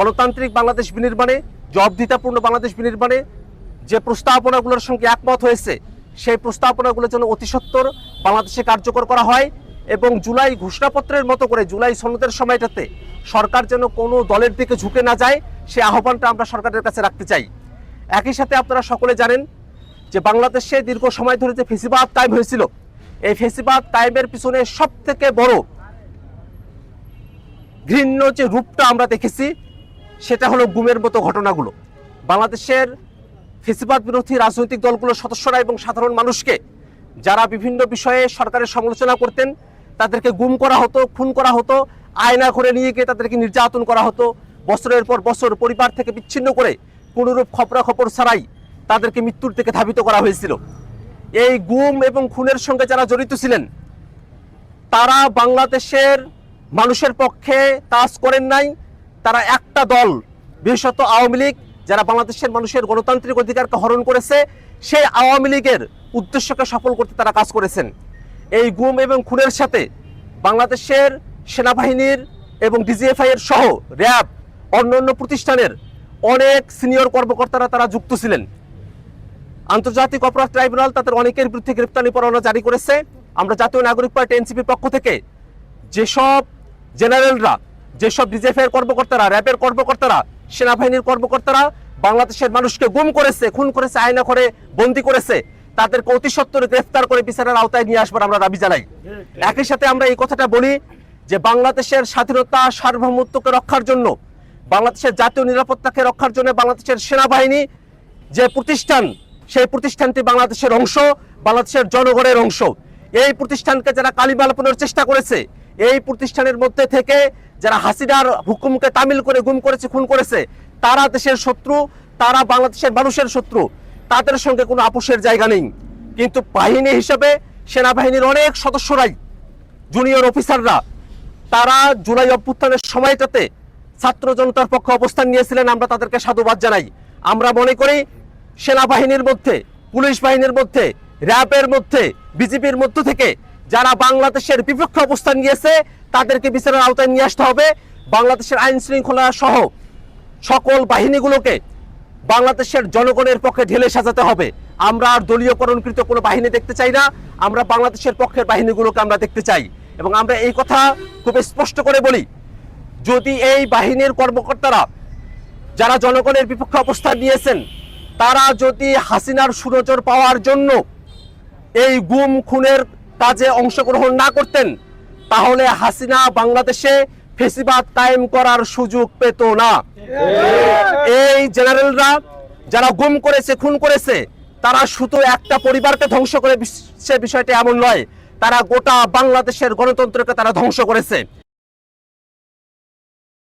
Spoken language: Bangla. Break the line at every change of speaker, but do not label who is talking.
গণতান্ত্রিক বাংলাদেশ বিনির্মাণে জবাবদিতাপূর্ণ বাংলাদেশ বিনির্মাণে যে প্রস্তাবনাগুলোর সঙ্গে একমত হয়েছে, সেই প্রস্তাবনাগুলো যেন অতি সত্বর বাংলাদেশে কার্যকর করা হয় এবং জুলাই ঘোষণাপত্রের মতো করে জুলাই সনদের সময়টাতে সরকার যেন কোনো দলের দিকে ঝুঁকে না যায়, সেই আহ্বানটা আমরা সরকারের কাছে রাখতে চাই। একই সাথে আপনারা সকলে জানেন যে বাংলাদেশে দীর্ঘ সময় ধরে যে ফেসিবাদ কায়েম হয়েছিল, এই ফেসিবাদ কায়েমের পিছনে সব থেকে বড় ঘৃণ্য যে রূপটা আমরা দেখেছি সেটা হলো গুমের মতো ঘটনাগুলো। বাংলাদেশের ফেসিবাদ বিরোধী রাজনৈতিক দলগুলোর সদস্যরা এবং সাধারণ মানুষকে যারা বিভিন্ন বিষয়ে সরকারের সমালোচনা করতেন, তাদেরকে গুম করা হতো, খুন করা হতো, আয়না করে নিয়ে গিয়ে তাদেরকে নির্যাতন করা হতো, বছরের পর বছর পরিবার থেকে বিচ্ছিন্ন করে কোনোরূপ খবরাখবর ছাড়াই তাদেরকে মৃত্যুর দিকে ধাবিত করা হয়েছিল। এই গুম এবং খুনের সঙ্গে যারা জড়িত ছিলেন, তারা বাংলাদেশের মানুষের পক্ষে কাজ করেন নাই তারা একটা দল, বিশেষত আওয়ামী লীগ, যারা বাংলাদেশের মানুষের গণতান্ত্রিক অধিকারকে হরণ করেছে, সেই আওয়ামী লীগের উদ্দেশ্যকে সফল করতে তারা কাজ করেছেন। এই গুম এবং খুনের সাথে বাংলাদেশের সেনাবাহিনীর এবং ডিজিএফআই এর সহ র্যাব, অন্যান্য প্রতিষ্ঠানের অনেক সিনিয়র কর্মকর্তারা তারা যুক্ত ছিলেন। আন্তর্জাতিক অপরাধ ট্রাইব্যুনাল তাদের অনেকের বিরুদ্ধে গ্রেপ্তারি পরোয়ানা জারি করেছে। আমরা জাতীয় নাগরিক পার্টি, এনসিপির পক্ষ থেকে যেসব জেনারেলরা যেসব এর কর্মকর্তারা র্যাবের কর্মকর্তারা, সেনাবাহিনীর কর্মকর্তারা বাংলাদেশের মানুষকে গুম করেছে, খুন করেছে, আয়না করে বন্দি করেছে, তাদেরকে অতি সত্বরে গ্রেফতার করে বিচারের আওতায় নিয়ে আসবার আমরা দাবি জানাই। একই সাথে আমরা এই কথাটা বলি যে বাংলাদেশের স্বাধীনতা সার্বভৌমত্বকে রক্ষার জন্য, বাংলাদেশের জাতীয় নিরাপত্তাকে রক্ষার জন্য বাংলাদেশের সেনাবাহিনী যে প্রতিষ্ঠান, সেই প্রতিষ্ঠানটি বাংলাদেশের অংশ, বাংলাদেশের জনগণের অংশ। এই প্রতিষ্ঠানকে যারা কালিমালাপনের চেষ্টা করেছে এই প্রতিষ্ঠানের মধ্যে থেকে যারা হাসিনার হুকুমকে তামিল করে গুম করেছে, খুন করেছে, তারা দেশের শত্রু, তারা বাংলাদেশের মানুষের শত্রু। তাদের সঙ্গে কোনো আপোষের জায়গা নেই। কিন্তু বাহিনী হিসেবে সেনাবাহিনীর অনেক সদস্যরাই জুনিয়র অফিসাররা তারা জুলাই অভ্যুত্থানের সময়টাতে ছাত্র জনতার পক্ষে অবস্থান নিয়েছিলেন। আমরা তাদেরকে সাধুবাদ জানাই। আমরা মনে করি সেনাবাহিনীর মধ্যে, পুলিশ বাহিনীর মধ্যে, র্যাবের মধ্যে বিজেপির মধ্য থেকে যারা বাংলাদেশের বিপক্ষে অবস্থান নিয়েছে, তাদেরকে বিচারের আওতায় নিয়ে আসতে হবে। বাংলাদেশের আইন শৃঙ্খলা সহ সকল বাহিনীগুলোকে বাংলাদেশের জনগণের পক্ষে ঢেলে সাজাতে হবে। আমরা আর দলীয়করণকৃত কোনো বাহিনী দেখতে চাই না। আমরা বাংলাদেশের পক্ষের বাহিনীগুলোকে আমরা দেখতে চাই। এবং আমরা এই কথা খুব স্পষ্ট করে বলি, যদি এই বাহিনীর কর্মকর্তারা যারা জনগণের বিপক্ষে অবস্থান নিয়েছেন, তারা যদি হাসিনার সুনজর পাওয়ার জন্য এই গুম, খুনের কাজে অংশগ্রহণ না করতেন, তাহলে হাসিনা বাংলাদেশে ফেসিবাদ কায়েম করার সুযোগ পেত না। এই জেনারেলরা যারা গুম করেছে, খুন করেছে, তারা শুধু একটা পরিবারকে ধ্বংস করে, সে বিষয়টা এমন নয়, তারা গোটা বাংলাদেশের গণতন্ত্রকে তারা ধ্বংস করেছে।